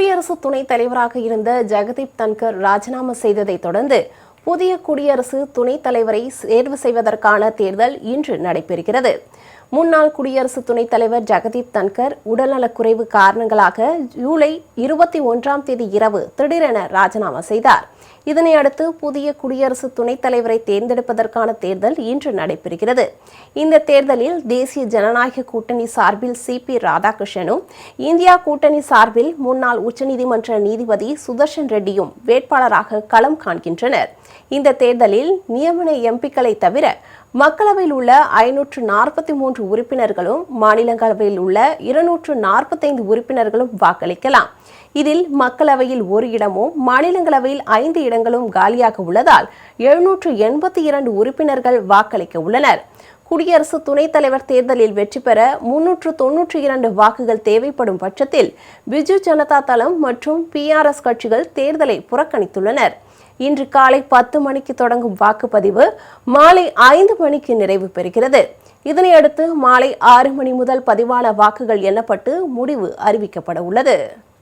குடியரசு துணைத் தலைவராக இருந்த ஜெகதீப் தன்கர் ராஜினாமா செய்ததை தொடர்ந்து புதிய குடியரசு துணைத் தலைவரை தேர்வு செய்வதற்கான தேர்தல் இன்று நடைபெறுகிறது. முன்னாள் குடியரசு துணைத் தலைவர் ஜெகதீப் தன்கர் உடல்நலக்குறைவு காரணங்களாக ஜூலை இருபத்தி ஒன்றாம் தேதி இரவு திடீரென ராஜினாமா செய்தார். இதனையடுத்து புதிய குடியரசு துணைத் தலைவரை தேர்ந்தெடுப்பதற்கான தேர்தல் இன்று நடைபெறுகிறது. இந்த தேர்தலில் தேசிய ஜனநாயக கூட்டணி சார்பில் சி பி ராதாகிருஷ்ணனும் இந்தியா கூட்டணி சார்பில் முன்னாள் உச்சநீதிமன்ற நீதிபதி சுதர்ஷன் ரெட்டியும் வேட்பாளராக களம் காண்கின்றனர். இந்த தேர்தலில் நியமன எம்பிக்களை தவிர மக்களவையில் உள்ள ஐநூற்று நாற்பத்தி மூன்று உறுப்பினர்களும் மாநிலங்களவையில் உள்ள இருநூற்று நாற்பத்தைந்து உறுப்பினர்களும் வாக்களிக்கலாம். இதில் மக்களவையில் ஒரு இடமும் மாநிலங்களவையில் ஐந்து இடங்களும் காலியாக உள்ளதால் எழுநூற்று எண்பத்தி இரண்டு உறுப்பினர்கள் வாக்களிக்க உள்ளனர். குடியரசு துணைத் தலைவர் தேர்தலில் வெற்றி பெற முன்னூற்று தொன்னூற்றி இரண்டு வாக்குகள் தேவைப்படும் பட்சத்தில் பிஜு ஜனதா தளம் மற்றும் பிஆர்எஸ் கட்சிகள் தேர்தலை புறக்கணித்துள்ளனர். இன்று காலை பத்து மணிக்கு தொடங்கும் வாக்குப்பதிவு மாலை ஐந்து மணிக்கு நிறைவு பெறுகிறது. இதனையடுத்து மாலை ஆறு மணி முதல் பதிவான வாக்குகள் எண்ணப்பட்டு முடிவு அறிவிக்கப்பட உள்ளது.